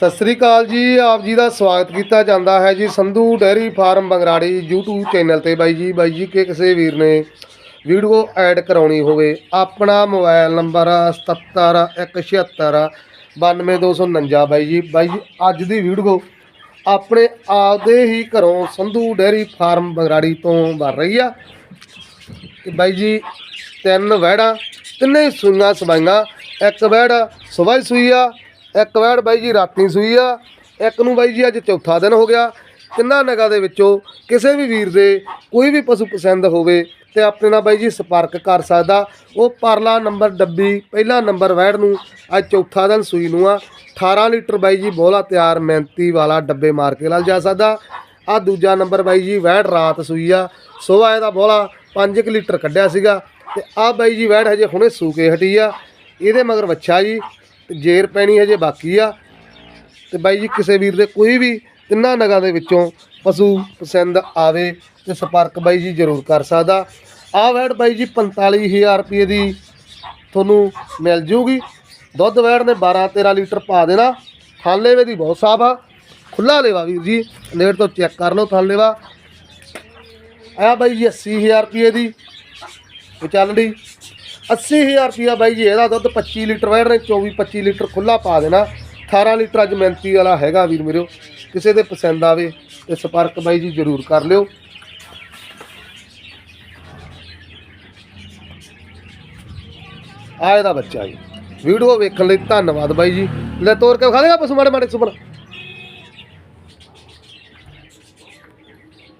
ਸਤਿ ਸ੍ਰੀ ਅਕਾਲ ਜੀ, ਆਪ ਜੀ ਦਾ ਸਵਾਗਤ ਕੀਤਾ ਜਾਂਦਾ ਹੈ ਜੀ Sandhu dairy farm Bangrari YouTube channel ਤੇ। ਬਾਈ ਜੀ ਬਾਈ ਜੀ, ਕਿ ਕਿਸੇ ਵੀਰ ਨੇ ਵੀਡੀਓ ਐਡ ਕਰਾਉਣੀ ਹੋਵੇ, ਆਪਣਾ ਮੋਬਾਈਲ ਨੰਬਰ 77176 92249 ਬਾਈ ਜੀ ਬਾਈ ਜੀ, ਅੱਜ ਦੀ ਵੀਡੀਓ ਆਪਣੇ ਆਪਦੇ ਹੀ ਘਰੋਂ ਸੰਧੂ ਡੈਰੀ ਫਾਰਮ ਬੰਗਰਾੜੀ ਤੋਂ ਵਰ ਰਹੀ ਆ। ਤੇ ਬਾਈ ਜੀ, ਤਿੰਨ ਵਹਿੜਾਂ, ਤਿੰਨੇ ਸੂਈਆਂ ਸਵਾਈਆਂ, ਇੱਕ ਵਹਿੜ ਸਵਾਈ ਸੂਈ ਆ ਇੱਕ ਵਹਿੜ ਬਾਈ ਜੀ ਰਾਤੀ ਸੂਈ ਆ, ਇੱਕ ਨੂੰ ਬਾਈ ਜੀ ਅੱਜ ਚੌਥਾ ਦਿਨ ਹੋ ਗਿਆ। ਕਿੰਨਾ ਨਗਾਂ ਦੇ ਵਿੱਚੋਂ ਕਿਸੇ ਵੀ ਵੀਰ ਦੇ ਕੋਈ ਵੀ ਪਸ਼ੂ ਪਸੰਦ ਹੋਵੇ ਤੇ ਆਪਣੇ ਨਾਲ ਬਾਈ ਜੀ ਸੰਪਰਕ ਕਰ ਸਕਦਾ। ਉਹ ਪਰਲਾ ਨੰਬਰ ਡੱਬੀ, ਪਹਿਲਾ ਨੰਬਰ ਵਹਿੜ ਨੂੰ ਅੱਜ ਚੌਥਾ ਦਿਨ ਸੂਈ ਨੂੰ ਆ। 18 ਲੀਟਰ ਬਾਈ ਜੀ ਬੋਲਾ ਤਿਆਰ ਮਿਹਨਤੀ ਵਾਲਾ ਡੱਬੇ ਮਾਰ ਕੇ ਨਾਲ ਜਾ ਸਕਦਾ। ਆ ਦੂਜਾ ਨੰਬਰ ਬਾਈ ਜੀ ਵਹਿੜ ਰਾਤ ਸੂਈ ਆ। ਸੋਹਾ ਇਹਦਾ ਬੋਲਾ 5 ਲੀਟਰ ਕੱਢਿਆ ਸੀਗਾ ਤੇ ਆ ਬਾਈ ਜੀ ਵਹਿੜ ਹਜੇ ਹੁਣੇ ਸੂ ਕੇ ਹਟੀ ਆ। ਇਹਦੇ ਮਗਰ ਵੱਛਾ ਜੀ ਜੇਰ ਪੈਣੀ ਹਜੇ ਬਾਕੀ ਆ। ਤੇ ਬਾਈ ਜੀ, ਕਿਸੇ ਵੀਰ ਦੇ ਕੋਈ ਵੀ ਤਿੰਨਾਂ ਨਗਾਂ ਦੇ ਵਿੱਚੋਂ ਪਸ਼ੂ ਪਸੰਦ ਆਵੇ ਤੇ ਸੰਪਰਕ ਬਾਈ ਜੀ ਜ਼ਰੂਰ ਕਰ ਸਕਦਾ। ਆ ਵੈੜ ਬਾਈ ਜੀ 45000 ਰੁਪਏ ਦੀ ਤੁਹਾਨੂੰ ਮਿਲ ਜੂਗੀ। ਦੁੱਧ ਵੈੜ ਨੇ 12 13 ਲੀਟਰ ਪਾ ਦੇਣਾ। ਥਾਲੇਵੇ ਦੀ ਬਹੁਤ ਸਾਫ਼ ਆ। ਖੁੱਲਾ ਲੇਵਾ ਵੀਰ ਜੀ, ਨੇੜ ਤੋਂ ਚੈੱਕ ਕਰ ਲਓ ਥਾਲੇਵਾ ਆ ਬਾਈ ਜੀ 80000 ਰੁਪਏ ਦੀ। ਉਹ ਚੱਲ ਰਹੀ। 80000 ਰੁਪਿਆ ਬਾਈ ਜੀ, ਇਹਦਾ ਦੁੱਧ 25 ਲੀਟਰ ਵੈੜ ਨੇ 24 25 ਲੀਟਰ ਖੁੱਲਾ ਪਾ ਦੇਣਾ। 18 ਲੀਟਰ ਅੱਜ ਮਿਹਨਤੀ ਵਾਲਾ ਹੈਗਾ ਵੀਰ ਮੇਰਿਓ ਕਿਸੇ ਦੇ ਪਸੰਦ ਆਵੇ ਤੇ ਸੰਪਰਕ ਬਾਈ ਜੀ ਜ਼ਰੂਰ ਕਰ ਲਿਓ। ਆ ਇਹਦਾ ਬੱਚਾ ਜੀ। ਵੀਡੀਓ ਵੇਖਣ ਲਈ ਧੰਨਵਾਦ ਬਾਈ ਜੀ। ਲੈ ਤੋਰ ਕੇ ਖਾ ਲੇਗਾ ਪਸ਼ੂ ਮਾੜੇ ਮਾੜੇ ਸੁਪਨ